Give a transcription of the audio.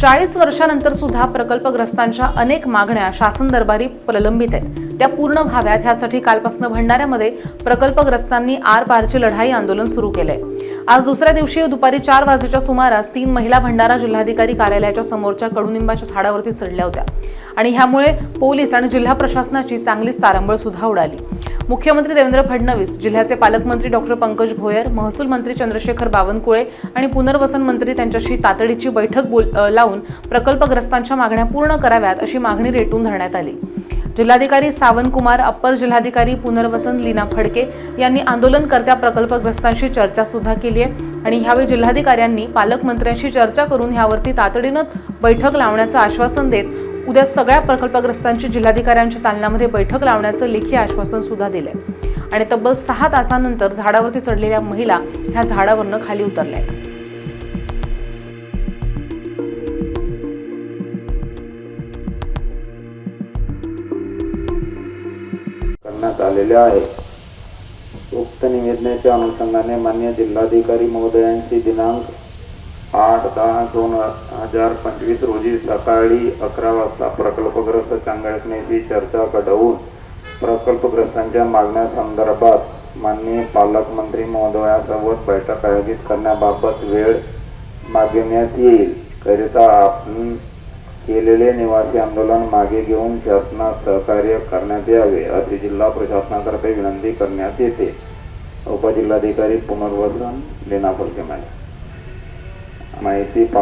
चाळीस वर्षानंतर सुद्धा प्रकल्पग्रस्तांच्या अनेक मागण्या शासन दरबारी प्रलंबित आहेत. त्या पूर्ण व्हाव्यात ह्यासाठी कालपासून भंडाऱ्यामध्ये प्रकल्पग्रस्तांनी आर पारची लढाई आंदोलन सुरू केलंय. आज दुसऱ्या दिवशी दुपारी चार वाजेच्या सुमारास तीन महिला भंडारा जिल्हाधिकारी कार्यालयाच्या समोरच्या कडुनिंबाच्या झाडावरती चढल्या होत्या. आणि ह्यामुळे पोलीस आणि जिल्हा प्रशासनाची चांगलीच तारंबळ सुद्धा उडाली. मुख्यमंत्री देवेंद्र फडणवीस जिल्ह्याचे पालकमंत्री डॉक्टर पंकज भोयर महसूल मंत्री चंद्रशेखर बावनकुळे आणि पुनर्वसन मंत्री त्यांच्याशी तातडीची बैठक बोल लावून प्रकल्पग्रस्तांच्या मागण्या पूर्ण कराव्यात अशी मागणी रेटून धरण्यात आली. जिल्हाधिकारी सावंतकुमार अप्पर जिल्हाधिकारी पुनर्वसन लीना फडके यांनी आंदोलनकर्त्या प्रकल्पग्रस्तांशी चर्चा सुद्धा केली आहे आणि ह्यावेळी जिल्हाधिकाऱ्यांनी पालकमंत्र्यांशी चर्चा करून ह्यावरती तातडीनं बैठक लावण्याचं आश्वासन देत उद्या सगळ्या प्रकल्पग्रस्तांची जिल्हाधिकाऱ्यांच्या दालनामध्ये बैठक लावण्याचं लेखी आश्वासन सुद्धा दिलंय. आणि तब्बल सहा तासानंतर झाडावरती चढलेल्या महिला ह्या झाडावरनं खाली उतरल्या आहेत करण्यात आलेल्या आहे. उक्त निवेदनाच्या अनुषंगाने मान्य जिल्हाधिकारी महोदयांची दिनांक आठ दहा दोन हजार पंचवीस रोजी सकाळी अकरा वाजता प्रकल्पग्रस्त संघटनेची चर्चा घडवून प्रकल्पग्रस्तांच्या मागण्या संदर्भात माननीय पालकमंत्री महोदयासोबत बैठक आयोजित करण्याबाबत वेळ मागविण्यात येईल. करिता आपण केलेले निवासी आंदोलन मागे घेऊन शासनात सहकार्य करण्यात यावे असे जिल्हा प्रशासनातर्फे विनंती करण्यात येते. उपजिल्हाधिकारी पुनर्वसन लेना फडके मॅडम माहिती पा-